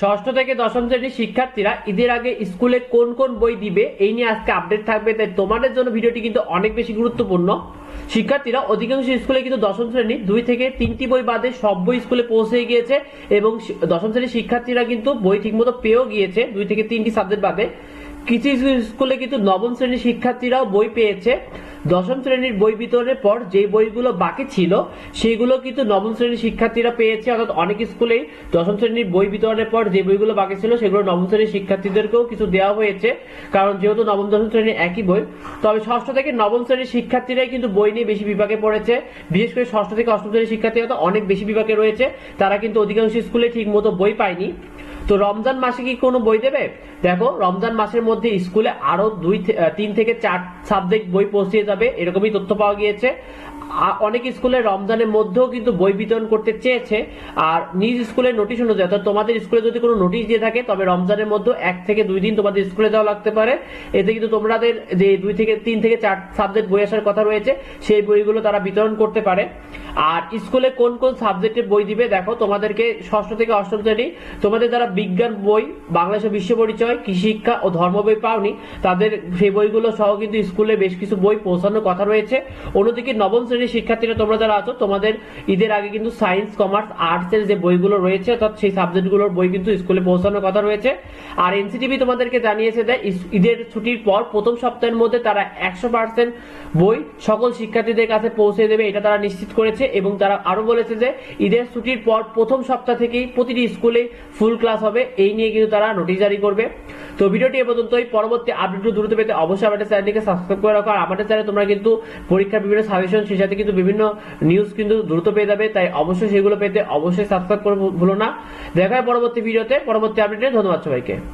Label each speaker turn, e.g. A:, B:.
A: ষষ্ঠ থেকে দশম শ্রেণির শিক্ষার্থীরা ঈদের আগে স্কুলে কোন কোন বই দিবে, এই নিয়ে আজকে আপডেট থাকবে। তাই তোমাদের জন্য ভিডিওটি কিন্তু অনেক বেশি গুরুত্বপূর্ণ। শিক্ষার্থীরা অধিকাংশ স্কুলে কিন্তু দশম শ্রেণির দুই থেকে তিনটি বই বাদে সব বই স্কুলে পৌঁছে গিয়েছে এবং দশম শ্রেণির শিক্ষার্থীরা কিন্তু বই ঠিকমতো পেয়েও গিয়েছে, দুই থেকে তিনটি সাবজেক্ট বাদে। কিছু স্কুলে কিন্তু নবম শ্রেণির শিক্ষার্থীরাও বই পেয়েছে। দশম শ্রেণির বই বিতরণের পর যে বইগুলো বাকি ছিল, সেগুলো কিন্তু নবম শ্রেণির শিক্ষার্থীরা পেয়েছে। অর্থাৎ অনেক স্কুলেই দশম শ্রেণির বই বিতরণের পর যে বইগুলো বাকি ছিল, সেগুলো নবম শ্রেণির শিক্ষার্থীদেরকেও কিছু দেওয়া হয়েছে। কারণ যেহেতু নবম, দশম শ্রেণির একই বই, তবে ষষ্ঠ থেকে নবম শ্রেণির শিক্ষার্থীরাই কিন্তু বই নিয়ে বেশি বিভাগে পড়েছে। বিশেষ করে ষষ্ঠ থেকে অষ্টম শ্রেণির শিক্ষার্থীরা তো অনেক বেশি বিভাগে রয়েছে। তারা কিন্তু অধিকাংশ স্কুলে ঠিক মতো বই পায়নি। তো রমজান মাসে কি কোনো বই দেবে? দেখো, রমজান মাসের মধ্যে স্কুলে আরও দুই তিন থেকে চার সাবজেক্ট বই পৌঁছে যাবে, এরকমই তথ্য পাওয়া গিয়েছে। অনেক স্কুলে রমজানের মধ্যেও কিন্তু বই বিতরণ করতে চেয়েছে। আর নিজ স্কুলের নোটিশ অনুযায়ী, অর্থাৎ তোমাদের স্কুলে যদি কোনো নোটিশ দিয়ে থাকে, তবে রমজানের মধ্যে এক থেকে দুই দিন তোমাদের স্কুলে যাওয়া লাগতে পারে। এতে কিন্তু তোমাদের যে দুই থেকে, তিন থেকে চার সাবজেক্ট বই আসার কথা রয়েছে, সেই বইগুলো তারা বিতরণ করতে পারে। আর স্কুলে কোন কোন সাবজেক্টের বই দিবে? দেখো, তোমাদেরকে ষষ্ঠ থেকে অষ্টম শ্রেণি, তোমাদের যারা বিজ্ঞান বই, বাংলাদেশের বিশ্ব পরিচয় কৃষি শিক্ষা ও ধর্ম বই পাওনি, তাদের সেই বইগুলো সহ কিন্তু স্কুলে বেশ কিছু বই পৌঁছানোর কথা রয়েছে। অন্যদিকে নবম শ্রেণির শিক্ষার্থীরা তোমরা যারা আছো, তোমাদের ঈদের আগে কিন্তু সায়েন্স, কমার্স আর্টস এর যে বইগুলো রয়েছে, অর্থাৎ সেই সাবজেক্টগুলোর বই কিন্তু স্কুলে পৌঁছানোর কথা রয়েছে। আর এনসিটিভি তোমাদেরকে জানিয়েছে যে ঈদের ছুটির পর প্রথম সপ্তাহের মধ্যে তারা একশো পার্সেন্ট বই সকল শিক্ষার্থীদের কাছে পৌঁছে দেবে, এটা তারা নিশ্চিত করেছে। এবং তারা আরও বলেছে যে ঈদের ছুটির পর প্রথম সপ্তাহ থেকেই প্রতিটি স্কুলে ফুল ক্লাস হবে। এই নিয়ে কিন্তু তারা নোটিশ জারি করবে। তো ভিডিওটি এ পর্যন্তই। পরবর্তী আপডেট দ্রুত পেতে অবশ্যই আমাদের চ্যানেলটিকে সাবস্ক্রাইব করে রাখো। আর আমাদের চ্যানেলে তোমরা কিন্তু পরীক্ষার বিভিন্ন সাজেশন সেই সাথে কিন্তু বিভিন্ন নিউজ কিন্তু দ্রুত পেয়ে যাবে। তাই অবশ্যই সেগুলো পেতে অবশ্যই সাবস্ক্রাইব করে ভুলো না। দেখা হয় পরবর্তী ভিডিওতে। পরবর্তী আপডেটে ধন্যবাদ সবাইকে।